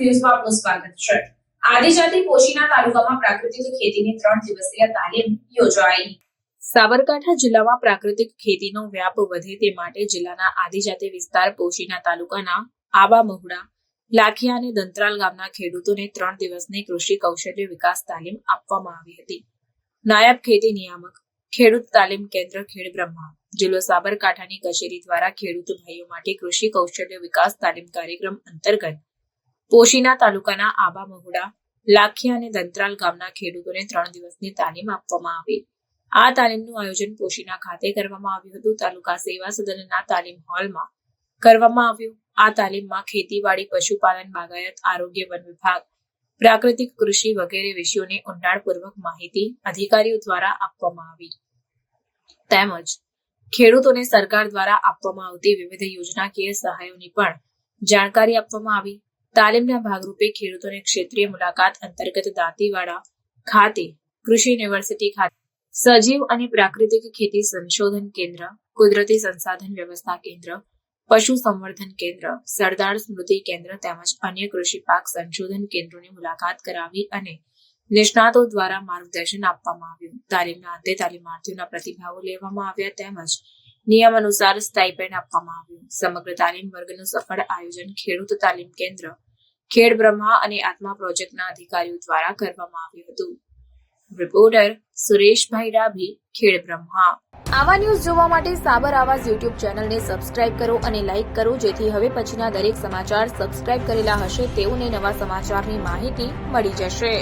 ન્યૂઝમાં આપનું સ્વાગત છે. આદિજાતિ પોશીના તાલુકામાં પ્રાકૃતિક ખેતીની ત્રણ દિવસીય તાલીમ યોજાઈ. સાબરકાંઠા જિલ્લામાં પ્રાકૃતિક ખેતીનો વ્યાપ વધે તે માટે જિલ્લાના આદિજાતિ વિસ્તાર પોશીના તાલુકાના આવા મહુડા, લાખિયા અને દંતરાલ ગામના ખેડૂતોને ત્રણ દિવસની કૃષિ કૌશલ્ય વિકાસ તાલીમ આપવામાં આવી હતી. નાયબ ખેતી નિયામક, ખેડૂત તાલીમ કેન્દ્ર ખેડ બ્રહ્મા, જિલ્લો સાબરકાંઠાની કચેરી દ્વારા ખેડૂત ભાઈઓ માટે કૃષિ કૌશલ્ય વિકાસ તાલીમ કાર્યક્રમ અંતર્ગત પોશીના તાલુકાના આબા મહુડા, લાખિયા અને દંતરાલ ગામના ખેડૂતોને ત્રણ દિવસની તાલીમ આપવામાં આવી. આ તાલીમનું આયોજન પોશીના ખાતે કરવામાં આવ્યું હતું. તાલુકા સેવા સદનના તાલીમ હોલમાં કરવામાં આવ્યું. આ તાલીમમાં ખેતીવાડી, પશુપાલન, બાગાયત, આરોગ્ય વન વિભાગ, પ્રાકૃતિક કૃષિ વગેરે વિષયોની ઊંડાણપૂર્વક માહિતી અધિકારીઓ દ્વારા આપવામાં આવી. તેમજ ખેડૂતોને સરકાર દ્વારા આપવામાં આવતી વિવિધ યોજનાકીય સહાયોની પણ જાણકારી આપવામાં આવી. તાલીમના ભાગરૂપે ખેડૂતોને ક્ષેત્રીય મુલાકાત અંતર્ગત દાંતીવાડા ખાતે કૃષિ યુનિવર્સિટી ખાતે સજીવ અને પ્રાકૃતિક ખેતી સંશોધન કેન્દ્ર, કુદરતી સંસાધન વ્યવસ્થા કેન્દ્ર, પશુ સંવર્ધન કેન્દ્ર, સરદાર સ્મૃતિ કેન્દ્ર તેમજ અન્ય કૃષિ પાક સંશોધન કેન્દ્રોની મુલાકાત કરાવી અને નિષ્ણાતો દ્વારા માર્ગદર્શન આપવામાં આવ્યું. તાલીમના અંતે તાલીમાર્થીઓના પ્રતિભાવો લેવામાં આવ્યા તેમજ નિયમ અનુસાર સ્ટાઇપેન્ડ આપવામાં આવ્યું. સમગ્ર તાલીમ વર્ગનું સફળ આયોજન ખેડૂત તાલીમ કેન્દ્ર, ખેડ બ્રહ્મા અને આત્મા પ્રોજેક્ટના અધિકારીઓ દ્વારા કરવામાં આવ્યું હતું. રિપોર્ટર સુરેશભાઈ ડાભી ખેડ બ્રહ્મા. આવા ન્યૂઝ જોવા માટે સાબર આવાઝ યુટ્યુબ ચેનલને સબસ્ક્રાઇબ કરો અને લાઇક કરો, જેથી હવે પછીના દરેક સમાચાર સબસ્ક્રાઇબ કરેલા હશે તેઓને નવા સમાચારની માહિતી મળી જશે.